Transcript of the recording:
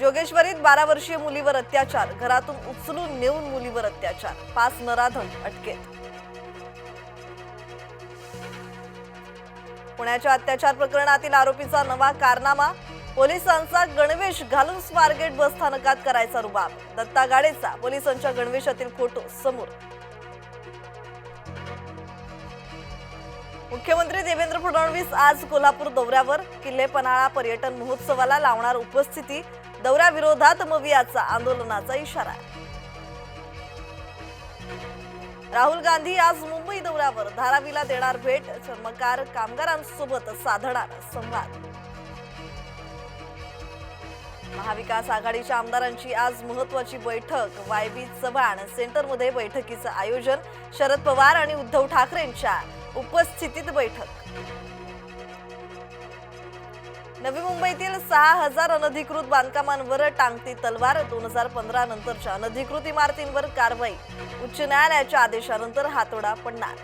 जोगेश्वरीत बारा वर्षीय मुलीवर अत्याचार घरातून उचलून नेऊन मुलीवर अत्याचार पाच नराधम अटकेत. पुण्याच्या अत्याचार प्रकरणातील आरोपीचा नवा कारनामा पोलिसांचा गणवेश घालून स्वारगेट बस स्थानकात करायचा रुबाब दत्ता गाडेचा पोलिसांच्या गणवेशातील फोटो समोर. मुख्यमंत्री देवेंद्र फडणवीस आज कोल्हापूर दौऱ्यावर. किल्ले पन्हाळा पर्यटन महोत्सवाला लावणार उपस्थिती. दौऱ्याविरोधात मवियाचा आंदोलनाचा इशारा. राहुल गांधी आज मुंबई दौऱ्यावर. धारावीला देणार भेट. चर्मकार कामगारांसोबत साधणार संवाद. महाविकास आघाडीच्या आमदारांची आज महत्वाची बैठक. वायबी चव्हाण सेंटरमध्ये बैठकीचं आयोजन. शरद पवार आणि उद्धव ठाकरेंच्या उपस्थितीत बैठक. नवी मुंबईतील सहा हजार अनधिकृत बांधकामांवर टांगती तलवार दोन हजार पंधरा नंतरच्या अनधिकृत इमारतींवर कारवाई. उच्च न्यायालयाच्या आदेशानंतर हातोडा पडणार.